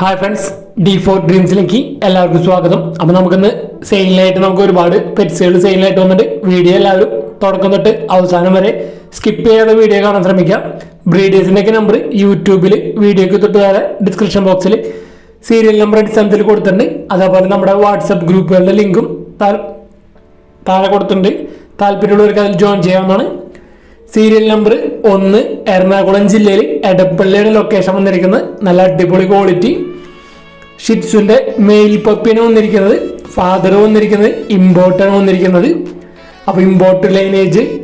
Hi friends D four ഡ്രീംസിലേക്ക് എല്ലാവർക്കും സ്വാഗതം. അപ്പം നമുക്കിന്ന് സെയിലിനായിട്ട് നമുക്ക് ഒരുപാട് പെറ്റ്സുകൾ സെയിലിനായിട്ട് വന്നിട്ട് വീഡിയോ എല്ലാവരും തുടക്കം തൊട്ട് അവസാനം വരെ സ്കിപ്പ് ചെയ്യാതെ വീഡിയോ കാണാൻ ശ്രമിക്കാം. ബ്രീഡേഴ്സിന്റെയൊക്കെ നമ്പർ യൂട്യൂബിൽ വീഡിയോയ്ക്ക് തൊട്ട് താഴെ ഡിസ്ക്രിപ്ഷൻ ബോക്സിൽ സീരിയൽ നമ്പർ അടിസ്ഥാനത്തിൽ കൊടുത്തിട്ടുണ്ട്. അതേപോലെ നമ്മുടെ വാട്സപ്പ് ഗ്രൂപ്പുകളുടെ ലിങ്കും താഴെ കൊടുത്തിട്ടുണ്ട്. താല്പര്യമുള്ളവർക്ക് അതിൽ ജോയിൻ ചെയ്യാവുന്നതാണ്. സീരിയൽ നമ്പർ ഒന്ന് എറണാകുളം ജില്ലയിൽ എടപ്പള്ളിയുടെ ലൊക്കേഷൻ വന്നിരിക്കുന്നത്. നല്ല അടിപൊളി ക്വാളിറ്റി ഷിറ്റ്സുന്റെ മെയിൽ പപ്പിന് വന്നിരിക്കുന്നത്. ഫാദർ വന്നിരിക്കുന്നത്. ഇമ്പോർട്ടാണ് വന്നിരിക്കുന്നത്. അപ്പോൾ ഇമ്പോർട്ട് ലൈനേജ്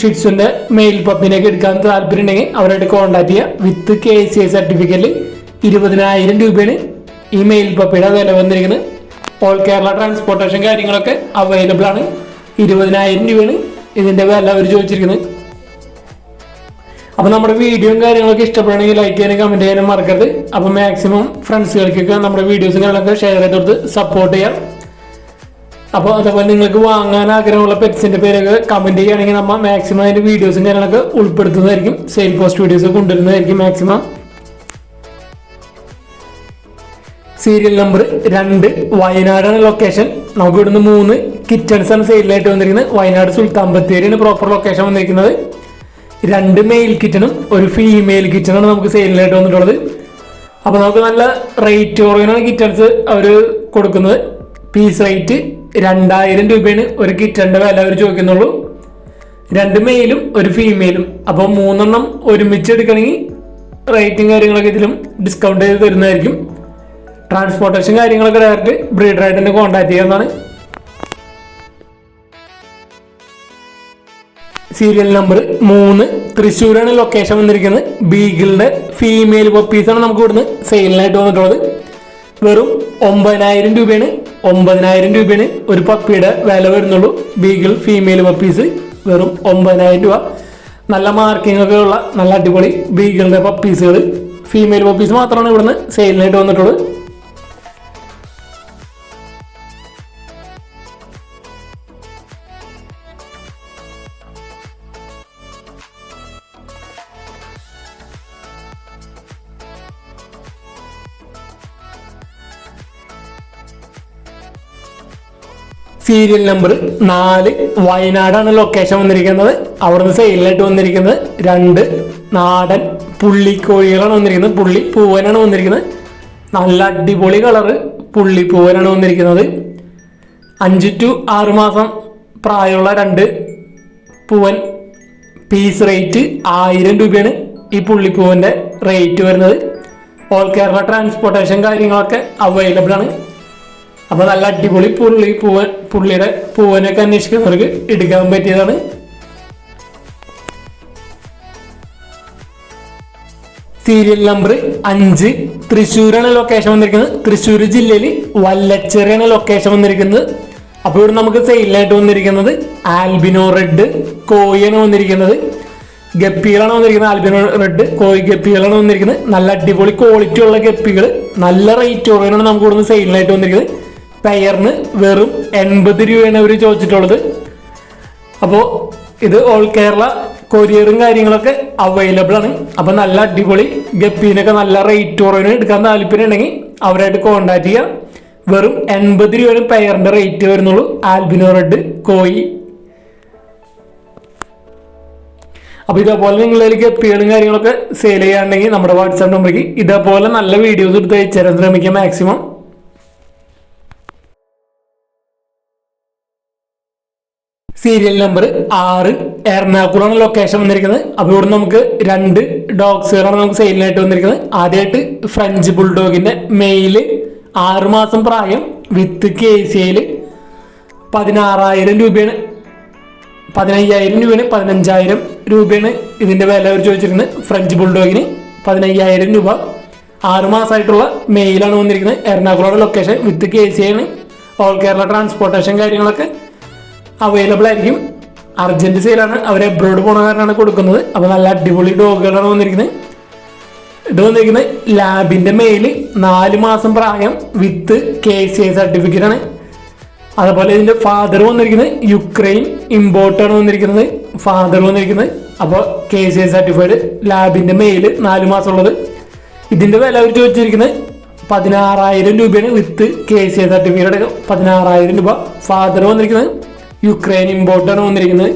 ഷിറ്റ്സുന്റെ മെയിൽ പപ്പിനൊക്കെ എടുക്കാൻ താല്പര്യം ഉണ്ടെങ്കിൽ അവരായിട്ട് കോൺടാക്ട് ചെയ്യുക വിത്ത് കെ സി ഐ സർട്ടിഫിക്കറ്റിൽ ഇരുപതിനായിരം രൂപയാണ് ഈ മെയിൽ പപ്പിയുടെ വില വന്നിരിക്കുന്നത്. ഓൾ കേരള ട്രാൻസ്പോർട്ടേഷൻ കാര്യങ്ങളൊക്കെ അവൈലബിൾ ആണ്. ഇരുപതിനായിരം രൂപയാണ് ഇതിന്റെ വില അവർ ചോദിച്ചിരിക്കുന്നത്. അപ്പോൾ നമ്മുടെ വീഡിയോയും കാര്യങ്ങളൊക്കെ ഇഷ്ടപ്പെടുകയാണെങ്കിൽ ലൈക്ക് ചെയ്യാനും കമന്റ് ചെയ്യാനും മറക്കരുത്. അപ്പോൾ മാക്സിമം ഫ്രണ്ട്സുകൾക്കൊക്കെ നമ്മുടെ വീഡിയോസും കാര്യങ്ങളൊക്കെ ഷെയർ ചെയ്ത് കൊടുത്ത് സപ്പോർട്ട് ചെയ്യാം. അപ്പോൾ അതേപോലെ നിങ്ങൾക്ക് വാങ്ങാൻ ആഗ്രഹമുള്ള പെറ്റ്സിന്റെ പേരൊക്കെ കമന്റ് ചെയ്യുകയാണെങ്കിൽ നമ്മൾ മാക്സിമം അതിന്റെ വീഡിയോസും കാര്യങ്ങളൊക്കെ ഉൾപ്പെടുത്തുന്നതായിരിക്കും. സെയിൽ പോസ്റ്റ് വീഡിയോസ് കൊണ്ടുവരുന്നതായിരിക്കും മാക്സിമം സീരിയൽ നമ്പർ രണ്ട് വയനാടാണ് ലൊക്കേഷൻ നമുക്ക് ഇവിടുന്ന് മൂന്ന് കിച്ചൺസ് ആണ് സെയിലായിട്ട് വന്നിരിക്കുന്നത്. വയനാട് സുൽത്താൻ ബത്തേരിയാണ് പ്രോപ്പർ ലൊക്കേഷൻ വന്നിരിക്കുന്നത്. രണ്ട് മെയിൽ കിച്ചണും ഒരു ഫീമെയിൽ കിച്ചണാണ് നമുക്ക് സെയിലിനായിട്ട് വന്നിട്ടുള്ളത്. അപ്പോൾ നമുക്ക് നല്ല റേറ്റ് കുറവിനാണ് കിച്ചൺസ് അവർ കൊടുക്കുന്നത്. പീസ് റേറ്റ് രണ്ടായിരം രൂപയാണ് ഒരു കിച്ചണിന്റെ വില അവർ ചോദിക്കുന്നുള്ളൂ. രണ്ട് മെയിലും ഒരു ഫീമെയിലും അപ്പോൾ മൂന്നെണ്ണം ഒരുമിച്ച് എടുക്കണമെങ്കിൽ റേറ്റും കാര്യങ്ങളൊക്കെ ഇതിലും ഡിസ്കൗണ്ട് ചെയ്ത് തരുന്നതായിരിക്കും. ട്രാൻസ്പോർട്ടേഷൻ കാര്യങ്ങളൊക്കെ ഡയറക്റ്റ് ബ്രീഡറായിട്ട് തന്നെ കോൺടാക്ട് ചെയ്യാവുന്നതാണ്. സീരിയൽ നമ്പർ മൂന്ന്. തൃശ്ശൂരാണ് ലൊക്കേഷൻ വന്നിരിക്കുന്നത്. ബീഗിളിന്റെ ഫീമെയിൽ പപ്പീസാണ് നമുക്ക് ഇവിടുന്ന് സെയിലിനായിട്ട് വന്നിട്ടുള്ളത്. വെറും ഒമ്പതിനായിരം രൂപയാണ്. ഒമ്പതിനായിരം രൂപയാണ് ഒരു പപ്പിയുടെ വില വരുന്നുള്ളൂ. ബീഗിൾ ഫീമെയിൽ പപ്പീസ് വെറും ഒമ്പതിനായിരം രൂപ. നല്ല മാർക്കിംഗ് ഒക്കെ ഉള്ള നല്ല അടിപൊളി ബീഗിളിന്റെ പപ്പീസുകൾ ഫീമെയിൽ പപ്പീസ് മാത്രമാണ് ഇവിടുന്ന് സെയിലിനായിട്ട് വന്നിട്ടുള്ളത്. സീരിയൽ നമ്പർ നാല്. വയനാടാണ് ലൊക്കേഷൻ വന്നിരിക്കുന്നത്. അവിടുന്ന് സെയിലായിട്ട് വന്നിരിക്കുന്നത്. രണ്ട് നാടൻ പുള്ളി കോഴികളാണ് വന്നിരിക്കുന്നത്. പുള്ളി പൂവനാണ് വന്നിരിക്കുന്നത്. നല്ല അടിപൊളി കളറ് പുള്ളി പൂവനാണ് വന്നിരിക്കുന്നത്. അഞ്ച് ടു ആറ് മാസം പ്രായമുള്ള രണ്ട് പൂവൻ പീസ് റേറ്റ് ആയിരം രൂപയാണ് ഈ പുള്ളിപ്പൂവിന്റെ റേറ്റ് വരുന്നത്. ഓൾ കേരള ട്രാൻസ്പോർട്ടേഷൻ കാര്യങ്ങളൊക്കെ അവൈലബിൾ ആണ്. അപ്പോൾ നല്ല അടിപൊളി പുള്ളി പൂവൻ പുള്ളിയുടെ പൂവനൊക്കെ അന്വേഷിക്കുന്നവർക്ക് എടുക്കാൻ പറ്റിയതാണ്. സീരിയൽ നമ്പർ അഞ്ച്. തൃശ്ശൂരാണ് ലൊക്കേഷൻ വന്നിരിക്കുന്നത്. തൃശ്ശൂർ ജില്ലയിൽ വല്ലച്ചെറിയാണ് ലൊക്കേഷൻ വന്നിരിക്കുന്നത്. അപ്പോൾ ഇവിടെ നമുക്ക് സെയിലായിട്ട് വന്നിരിക്കുന്നത് ആൽബിനോ റെഡ് കോയാണ് വന്നിരിക്കുന്നത്. ഗപ്പികളാണ് വന്നിരിക്കുന്നത് ആൽബിനോ റെഡ് കോയി ഗപ്പികളാണ് വന്നിരിക്കുന്നത്. നല്ല അടിപൊളി ക്വാളിറ്റി ഉള്ള ഗപ്പികൾ നല്ല റേറ്റ് കുറവാണ് നമുക്ക് ഇവിടുന്ന് സെയിലിനായിട്ട് വന്നിരിക്കുന്നത്. പെയറിന് വെറും എൺപത് രൂപയാണ് അവർ ചോദിച്ചിട്ടുള്ളത്. അപ്പോൾ ഇത് ഓൾ കേരള കൊറിയറും കാര്യങ്ങളൊക്കെ അവൈലബിൾ ആണ്. അപ്പോൾ നല്ല അടിപൊളി ഗപ്പീനൊക്കെ നല്ല റേറ്റ് കുറവിന് എടുക്കാൻ താല്പര്യം ഉണ്ടെങ്കിൽ അവരായിട്ട് കോണ്ടാക്ട് ചെയ്യാം. വെറും എൺപത് രൂപയാണ് പെയറിന്റെ റേറ്റ് വരുന്നുള്ളൂ. Albino red koi. അപ്പോൾ ഇതേപോലെ നിങ്ങളിൽ ഗപ്പികളും കാര്യങ്ങളൊക്കെ സെയിൽ ചെയ്യാണ്ടെങ്കിൽ നമ്മുടെ വാട്സാപ്പ് നമ്പറിലേക്ക് ഇതേപോലെ നല്ല വീഡിയോസ് എടുത്ത് അയച്ചു തരാൻ ശ്രമിക്കാം മാക്സിമം സീരിയൽ നമ്പർ ആറ് എറണാകുളമാണ് ലൊക്കേഷൻ വന്നിരിക്കുന്നത്. അപ്പോൾ ഇവിടെ നമുക്ക് രണ്ട് ഡോഗ്സുകളാണ് നമുക്ക് സെയിലിനായിട്ട് വന്നിരിക്കുന്നത്. ആദ്യമായിട്ട് ഫ്രഞ്ച് ബുൾഡോഗിന്റെ മെയിൽ ആറ് മാസം പ്രായം വിത്ത് കെ സി പതിനാറായിരം രൂപയാണ്. പതിനയ്യായിരം രൂപയാണ് പതിനഞ്ചായിരം രൂപയാണ് ഇതിന്റെ വില അവർ ചോദിച്ചിരുന്നത് ഫ്രഞ്ച് ബുൾഡോഗിന് പതിനയ്യായിരം രൂപ. ആറ് മാസമായിട്ടുള്ള മെയിലാണ് വന്നിരിക്കുന്നത്. Ernakulam location with K C ആണ് ഓൾ കേരള ട്രാൻസ്പോർട്ടേഷൻ കാര്യങ്ങളൊക്കെ അവൈലബിൾ ആയിരിക്കും. അർജന്റ് സെയിലാണ് അവർ എബ്രോഡ് പോണ കാരണമാണ് കൊടുക്കുന്നത്. അപ്പോൾ നല്ല അടിപൊളി ഡോഗുകളാണ് വന്നിരിക്കുന്നത്. ഇത് വന്നിരിക്കുന്നത് ലാബിന്റെ മെയിൽ നാല് മാസം പ്രായം with K C I certificate ആണ്. അതുപോലെ ഇതിന്റെ ഫാദർ വന്നിരിക്കുന്നത് യുക്രൈൻ ഇമ്പോർട്ടാണ് വന്നിരിക്കുന്നത്. ഫാദർ വന്നിരിക്കുന്നത്. അപ്പോൾ കെ സി ഐ സർട്ടിഫൈഡ് ലാബിന്റെ മെയിൽ നാല് മാസം ഉള്ളത്. ഇതിന്റെ വില അവർ ചോദിച്ചിരിക്കുന്നത് പതിനാറായിരം രൂപയാണ് with K C I certificate പതിനാറായിരം രൂപ. ഫാദർ വന്നിരിക്കുന്നത് യുക്രൈൻ ഇമ്പോർട്ടാണ് വന്നിരിക്കുന്നത്.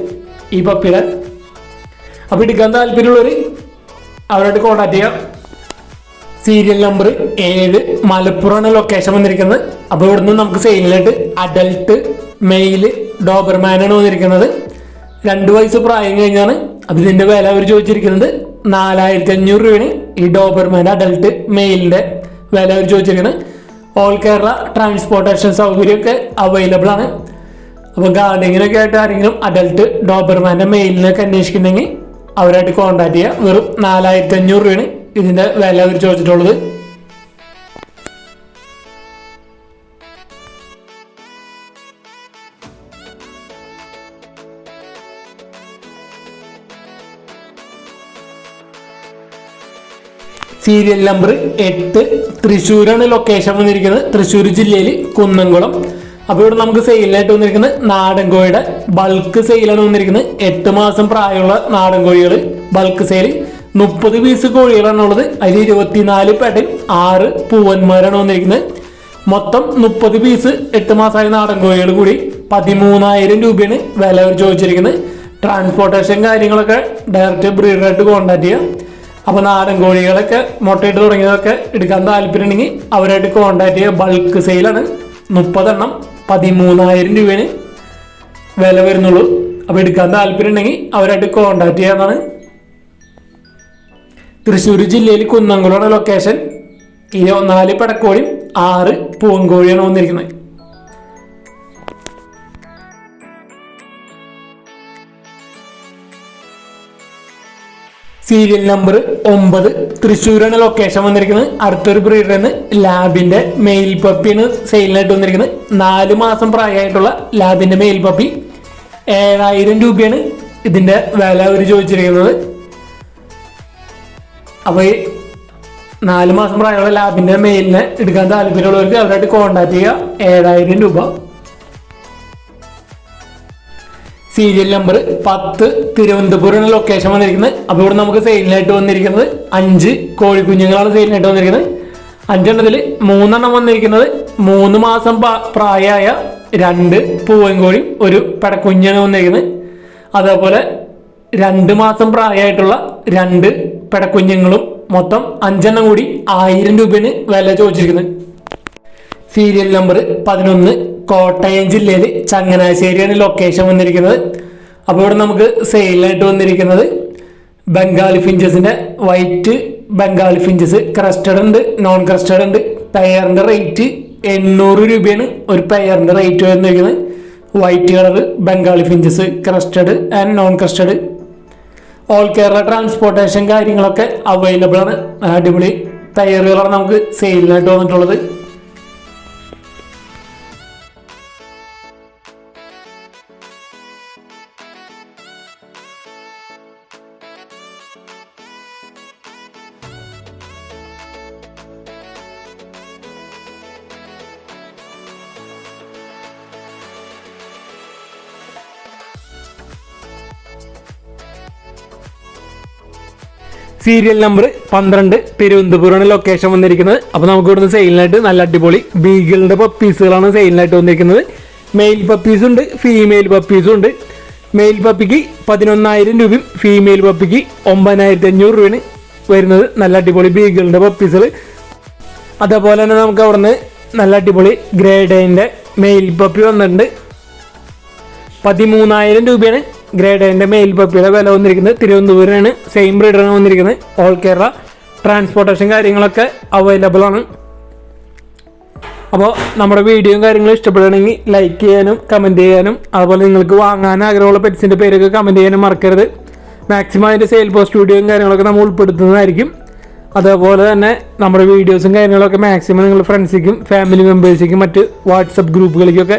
ഈ പപ്പിയുടെ അപ്പോൾ എടുക്കാൻ താല്പര്യമുള്ളവർ അവരോട് കോൺടാക്ട് ചെയ്യാം. സീരിയൽ നമ്പർ ഏഴ് മലപ്പുറമാണ് ലൊക്കേഷൻ വന്നിരിക്കുന്നത്. അപ്പോൾ ഇവിടുന്ന് നമുക്ക് സെയിലായിട്ട് അഡൽട്ട് മെയിൽ ഡോബർമാനാണ് വന്നിരിക്കുന്നത്. രണ്ട് വയസ്സ് പ്രായം കഴിഞ്ഞാണ് അപ്പം ഇതിന്റെ വില അവർ ചോദിച്ചിരിക്കുന്നത് നാലായിരത്തി അഞ്ഞൂറ് രൂപയാണ്. ഈ ഡോബർമാൻ അഡൽട്ട് മെയിലിന്റെ വില അവർ ചോദിച്ചിരിക്കുന്നത്. ഓൾ കേരള ട്രാൻസ്പോർട്ടേഷൻ സൗകര്യമൊക്കെ അവൈലബിൾ ആണ്. അപ്പോൾ ഗാർഡിങ്ങിനൊക്കെ ആയിട്ട് ആരെങ്കിലും അഡൽട്ട് ഡോബർമാന്റെ മെയിലിനൊക്കെ അന്വേഷിക്കുന്നെങ്കിൽ അവരായിട്ട് കോൺടാക്ട് ചെയ്യുക വെറും നാലായിരത്തി അഞ്ഞൂറ് രൂപയാണ് ഇതിന്റെ വില അവർ ചോദിച്ചിട്ടുള്ളത്. സീരിയൽ നമ്പർ എട്ട് തൃശ്ശൂരാണ് ലൊക്കേഷൻ വന്നിരിക്കുന്നത്. തൃശ്ശൂർ ജില്ലയിൽ കുന്നംകുളം. അപ്പോൾ ഇവിടെ നമുക്ക് സെയിലായിട്ട് വന്നിരിക്കുന്നത് നാടൻ കോഴിയുടെ ബൾക്ക് സെയിലാണ് വന്നിരിക്കുന്നത്. എട്ട് മാസം പ്രായമുള്ള നാടൻ കോഴികൾ ബൾക്ക് സെയിൽ മുപ്പത് പീസ് കോഴികളാണ് ഉള്ളത്. അതിൽ ഇരുപത്തിനാല് പേട്ടയും ആറ് പൂവന്മാരാണ് വന്നിരിക്കുന്നത്. മൊത്തം മുപ്പത് പീസ് എട്ട് മാസമായ നാടൻ കോഴികൾ കൂടി പതിമൂന്നായിരം രൂപയാണ് വില അവർ ചോദിച്ചിരിക്കുന്നത്. ട്രാൻസ്പോർട്ടേഷൻ കാര്യങ്ങളൊക്കെ ഡയറക്റ്റ് ബ്രീഡറായിട്ട് കോൺടാക്ട് ചെയ്യാം. അപ്പോൾ നാടൻ കോഴികളൊക്കെ മുട്ടയിട്ട് തുടങ്ങിയതൊക്കെ എടുക്കാൻ താല്പര്യമുണ്ടെങ്കിൽ അവരായിട്ട് കോൺടാക്ട് ചെയ്യുക ബൾക്ക് സെയിലാണ് മുപ്പതെണ്ണം. പതിമൂന്നായിരം രൂപയാണ് വില വരുന്നുള്ളൂ. അപ്പോൾ എടുക്കാൻ താല്പര്യം ഉണ്ടെങ്കിൽ അവരായിട്ട് കോൺടാക്ട് ചെയ്യാന്നാണ് തൃശ്ശൂർ ജില്ലയിൽ കുന്നംകുളമാണ് ലൊക്കേഷൻ ഇരുപത്തിനാല് പടക്കോഴിയും ആറ് പൂങ്കോഴിയാണ് വന്നിരിക്കുന്നത്. സീരിയൽ നമ്പർ ഒമ്പത്. തൃശ്ശൂരാണ് ലൊക്കേഷൻ വന്നിരിക്കുന്നത്. അടുത്തൊരു ബ്രീഡറിന് ലാബിന്റെ മെയിൽ പപ്പിയാണ് സെയിലിനായിട്ട് വന്നിരിക്കുന്നത്. നാല് മാസം പ്രായമായിട്ടുള്ള ലാബിന്റെ മെയിൽ പപ്പി ഏഴായിരം രൂപയാണ് ഇതിന്റെ വില അവർ ചോദിച്ചിരിക്കുന്നത്. അപ്പോൾ ഈ നാല് മാസം പ്രായമുള്ള ലാബിന്റെ മെയിലിനെ എടുക്കാൻ താല്പര്യമുള്ളവർക്ക് അവരായിട്ട് കോൺടാക്ട് ചെയ്യുക. ഏഴായിരം രൂപ. സീരിയൽ നമ്പർ പത്ത് തിരുവനന്തപുരമാണ് ലൊക്കേഷൻ വന്നിരിക്കുന്നത്. അപ്പോൾ ഇവിടെ നമുക്ക് സെയിലിനായിട്ട് വന്നിരിക്കുന്നത്. അഞ്ച് കോഴിക്കുഞ്ഞുങ്ങളാണ് സെയിലിനായിട്ട് വന്നിരിക്കുന്നത്. അഞ്ചെണ്ണത്തിൽ മൂന്നെണ്ണം വന്നിരിക്കുന്നത്. മൂന്ന് മാസം പ്രായമായ രണ്ട് പൂവൻ കോഴി ഒരു പെടക്കുഞ്ഞാണ് വന്നിരിക്കുന്നത്. അതേപോലെ രണ്ട് മാസം പ്രായമായിട്ടുള്ള രണ്ട് പെടക്കുഞ്ഞുങ്ങളും മൊത്തം അഞ്ചെണ്ണം കൂടി ആയിരം രൂപയാണ് വില ചോദിച്ചിരിക്കുന്നത് സീരിയൽ നമ്പർ പതിനൊന്ന് കോട്ടയം ജില്ലയിൽ ചങ്ങനാശ്ശേരിയാണ് ലൊക്കേഷൻ വന്നിരിക്കുന്നത്. അപ്പോൾ ഇവിടെ നമുക്ക് സെയിലായിട്ട് വന്നിരിക്കുന്നത് ബംഗാളി ഫിഞ്ചസിന്റെ വൈറ്റ് ബംഗാളി ഫിഞ്ചസ് ക്രസ്റ്റഡ് ഉണ്ട് നോൺ ക്രസ്റ്റഡ് ഉണ്ട് പെയറിന്റെ റേറ്റ് എണ്ണൂറ് രൂപയാണ് ഒരു പെയറിന്റെ റേറ്റ് വന്നിരിക്കുന്നത് white colour Bengali finches crested and non crested all Kerala transportation കാര്യങ്ങളൊക്കെ അവൈലബിൾ ആണ്. അടിപൊളി ടയറുകളാണ് നമുക്ക് സെയിലിനായിട്ട് വന്നിട്ടുള്ളത്. സീരിയൽ നമ്പർ പന്ത്രണ്ട് തിരുവനന്തപുരമാണ് ലൊക്കേഷൻ വന്നിരിക്കുന്നത്. അപ്പോൾ നമുക്ക് ഇവിടുന്ന് സെയിലിനായിട്ട് നല്ല അടിപൊളി ബീഗിളിന്റെ പപ്പീസുകളാണ് സെയിലിനായിട്ട് വന്നിരിക്കുന്നത്. മെയിൽ പപ്പീസും ഉണ്ട് ഫീമെയിൽ പപ്പീസും ഉണ്ട്. മെയിൽ പപ്പിക്ക് പതിനൊന്നായിരം രൂപയും ഫീമെയിൽ പപ്പിക്ക് ഒമ്പതിനായിരത്തി അഞ്ഞൂറ് രൂപയാണ് വരുന്നത്. നല്ല അടിപൊളി ബീഗിളിന്റെ പപ്പീസുകൾ അതേപോലെ തന്നെ നമുക്ക് അവിടുന്ന് നല്ല അടിപൊളി ഗ്രേഡേന്റെ മെയിൽ പപ്പി വന്നിട്ടുണ്ട്. പതിമൂന്നായിരം രൂപയാണ് ഗ്രേഡേന്റെ മെയിൽ പപ്പിയുടെ വില വന്നിരിക്കുന്നത് തിരുവനന്തപുരമാണ് സെയിം ബ്രീഡറാണ് വന്നിരിക്കുന്നത്. ഓൾ കേരള ട്രാൻസ്പോർട്ടേഷൻ കാര്യങ്ങളൊക്കെ അവൈലബിൾ ആണ്. അപ്പോൾ നമ്മുടെ വീഡിയോയും കാര്യങ്ങളും ഇഷ്ടപ്പെടുകയാണെങ്കിൽ ലൈക്ക് ചെയ്യാനും കമന്റ് ചെയ്യാനും അതുപോലെ നിങ്ങൾക്ക് വാങ്ങാൻ ആഗ്രഹമുള്ള പെറ്റ്സിന്റെ പേരൊക്കെ കമന്റ് ചെയ്യാനും മറക്കരുത്. മാക്സിമം അതിന്റെ സെയിൽ പോസ്റ്റ് വീഡിയോയും കാര്യങ്ങളൊക്കെ നമ്മൾ ഉൾപ്പെടുത്തുന്നതായിരിക്കും. അതേപോലെ തന്നെ നമ്മുടെ വീഡിയോസും കാര്യങ്ങളൊക്കെ മാക്സിമം നിങ്ങൾ ഫ്രണ്ട്സിക്കും ഫാമിലി മെമ്പേഴ്സിക്കും മറ്റ് വാട്സപ്പ് ഗ്രൂപ്പുകളിലേക്കൊക്കെ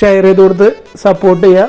ഷെയർ ചെയ്ത് കൊടുത്ത് സപ്പോർട്ട് ചെയ്യുക.